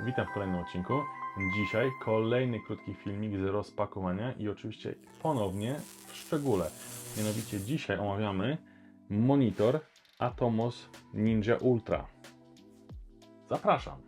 Witam w kolejnym odcinku. Dzisiaj kolejny krótki filmik z rozpakowania i oczywiście ponownie w szczególe. Mianowicie dzisiaj omawiamy monitor Atomos Ninja Ultra. Zapraszam.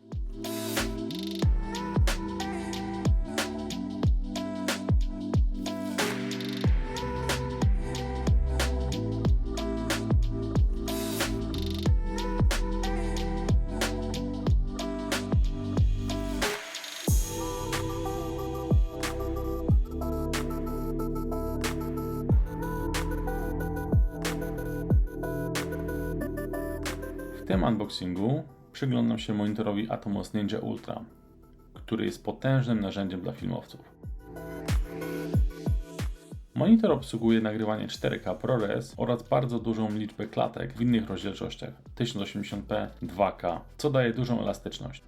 Tym unboxingu przyglądam się monitorowi Atomos Ninja Ultra, który jest potężnym narzędziem dla filmowców. Monitor obsługuje nagrywanie 4K ProRes oraz bardzo dużą liczbę klatek w innych rozdzielczościach 1080p, 2K, co daje dużą elastyczność.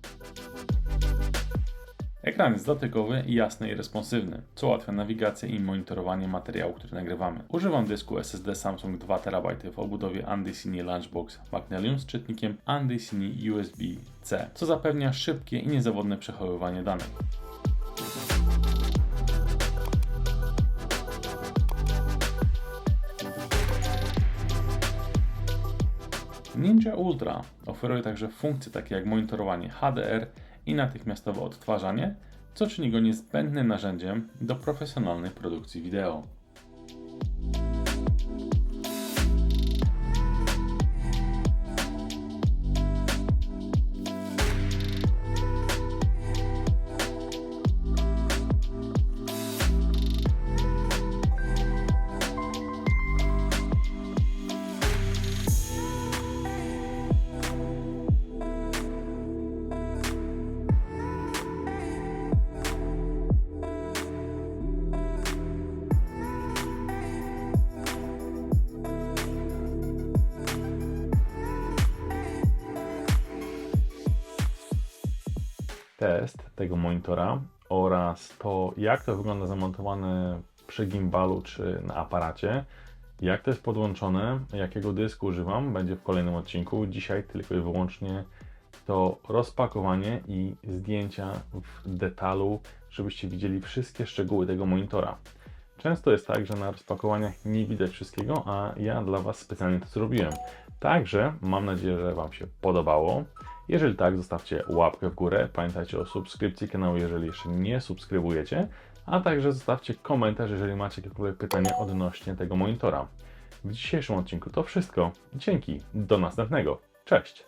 Ekran jest dotykowy, jasny i responsywny, co ułatwia nawigację i monitorowanie materiału, który nagrywamy. Używam dysku SSD Samsung 2 TB w obudowie Andysini Lunchbox Magnelium z czytnikiem Andysini USB-C, co zapewnia szybkie i niezawodne przechowywanie danych. Ninja Ultra oferuje także funkcje takie jak monitorowanie HDR i natychmiastowe odtwarzanie, co czyni go niezbędnym narzędziem do profesjonalnej produkcji wideo. Test tego monitora oraz to, jak to wygląda zamontowane przy gimbalu czy na aparacie, jak to jest podłączone, jakiego dysku używam, będzie w kolejnym odcinku. Dzisiaj tylko i wyłącznie to rozpakowanie i zdjęcia w detalu, żebyście widzieli wszystkie szczegóły tego monitora. Często jest tak, że na rozpakowaniach nie widać wszystkiego, a ja dla Was specjalnie to zrobiłem. Także mam nadzieję, że Wam się podobało. Jeżeli tak, zostawcie łapkę w górę. Pamiętajcie o subskrypcji kanału, jeżeli jeszcze nie subskrybujecie, a także zostawcie komentarz, jeżeli macie jakiekolwiek pytania odnośnie tego monitora. W dzisiejszym odcinku to wszystko. Dzięki, do następnego. Cześć!